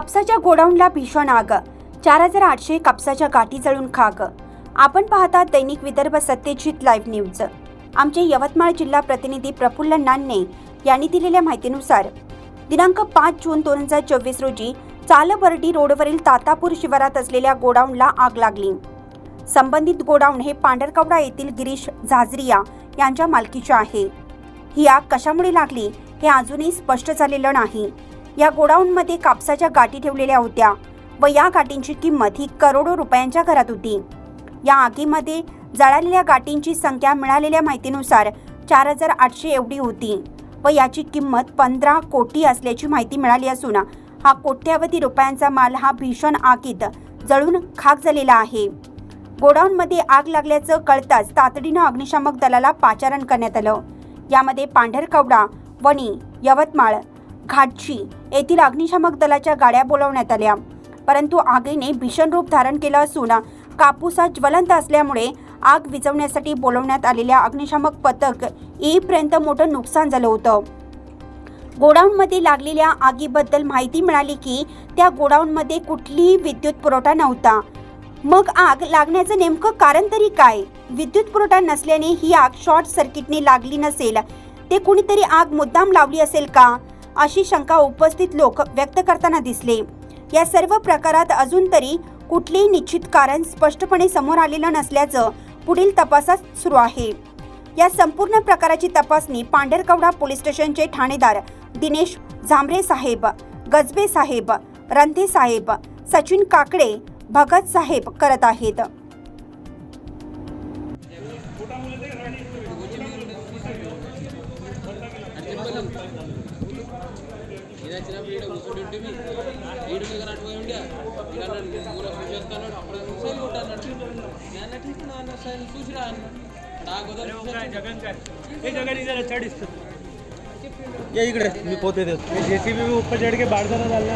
कापसाच्या गोडाऊनला भीषण आग. चार हजार आठशे कापसाच्या गाठी जळून खाग आपण पाहता दैनिक विदर्भ सत्यजित लाईव्ह न्यूज. आमचे यवतमाळ जिल्हा प्रतिनिधी प्रफुल्ल नान्ने यांनी दिलेल्या माहितीनुसार दिनांक पाच जून दोन हजार चोवीस रोजी चालबर्डी रोडवरील तातापूर शिवारात असलेल्या गोडाऊनला आग लागली. संबंधित गोडाऊन हे पांढरकवडा येथील गिरीश झाजरिया यांच्या मालकीचे आहे. ही आग कशामुळे लागली हे अजूनही स्पष्ट झालेलं नाही. या गोडाऊनमध्ये कापसाच्या गाठी ठेवलेल्या होत्या व या गाठींची किंमत ही करोडो रुपयांच्या घरात होती. या आगीमध्ये जळालेल्या गाठींची संख्या मिळालेल्या माहितीनुसार चार हजार आठशे एवढी होती व याची किंमत पंधरा कोटी असल्याची माहिती मिळाली असून हा कोट्यावधी रुपयांचा माल हा भीषण आगीत जळून खाक झालेला आहे. गोडाऊनमध्ये आग लागल्याचं कळताच तातडीनं अग्निशामक दलाला पाचारण करण्यात आलं. यामध्ये पांढरकवडा वणी यवतमाळ घाटची येथील अग्निशामक दलाच्या गाड्या बोलावण्यात आल्या. परंतु आगीने भीषण रूप धारण केलं असून कापूस हा ज्वलंत असल्यामुळे आग विझवण्यासाठी बोलवण्यात आलेल्या अग्निशामक पथक येईपर्यंत मोठं नुकसान झालं होतं. गोडाऊनमध्ये लागलेल्या आगीबद्दल माहिती मिळाली की त्या गोडाऊनमध्ये कुठलीही विद्युत पुरवठा नव्हता. मग आग लागण्याचं नेमकं कारण तरी काय? विद्युत पुरवठा नसल्याने ही आग शॉर्ट सर्किटने लागली नसेल. ते कुणीतरी आग मुद्दाम लावली असेल का? अशी शंका उपस्थित लोक व्यक्त करताना दिसले. या सर्व प्रकारात अजून तरी कुठलेही निश्चित कारण स्पष्टपणे समोर आलेलं नसल्याचं पुढील तपासात सुरू आहे. या संपूर्ण प्रकाराची तपासणी पांढरकवडा पोलीस स्टेशनचे ठाणेदार दिनेश झांबरे साहेब गजबे साहेब रंधे साहेब सचिन काकडे भगत साहेब करत आहेत. ఇదచ్చినప్పుడు ఈడ కూర్చుంటుంటే ఈడు మీద నట్టుపోయి ఉండే ఇలా మూల చూసేస్తాను అప్పుడు సైల్ కొట్టాను నేను తీసుకున్నా అన్న సైల్ చూసిరా అన్న నాకు వదలు जगन काय हे जगन इधर चढ दिसतं ये इकडे मी पोते देतो जेसीबी ऊपर चढ़ के बाढ़ जाना डालना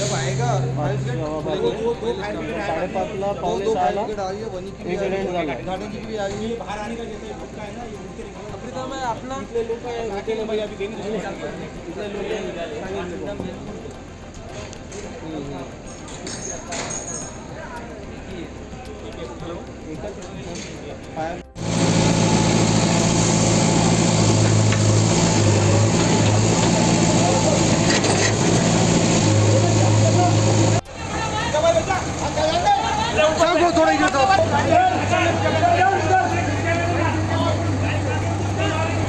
जब आएगा साडेपाचला पावणे सहाला एक्सिडेंट झाला गाड्यांची बी आली बाहेर आणि का जैसे भटका आहे ना अपने तो मैं अपना इतने लोग का घाटे ने भाई अभी देने नहीं इतने लोग सांगितले एकच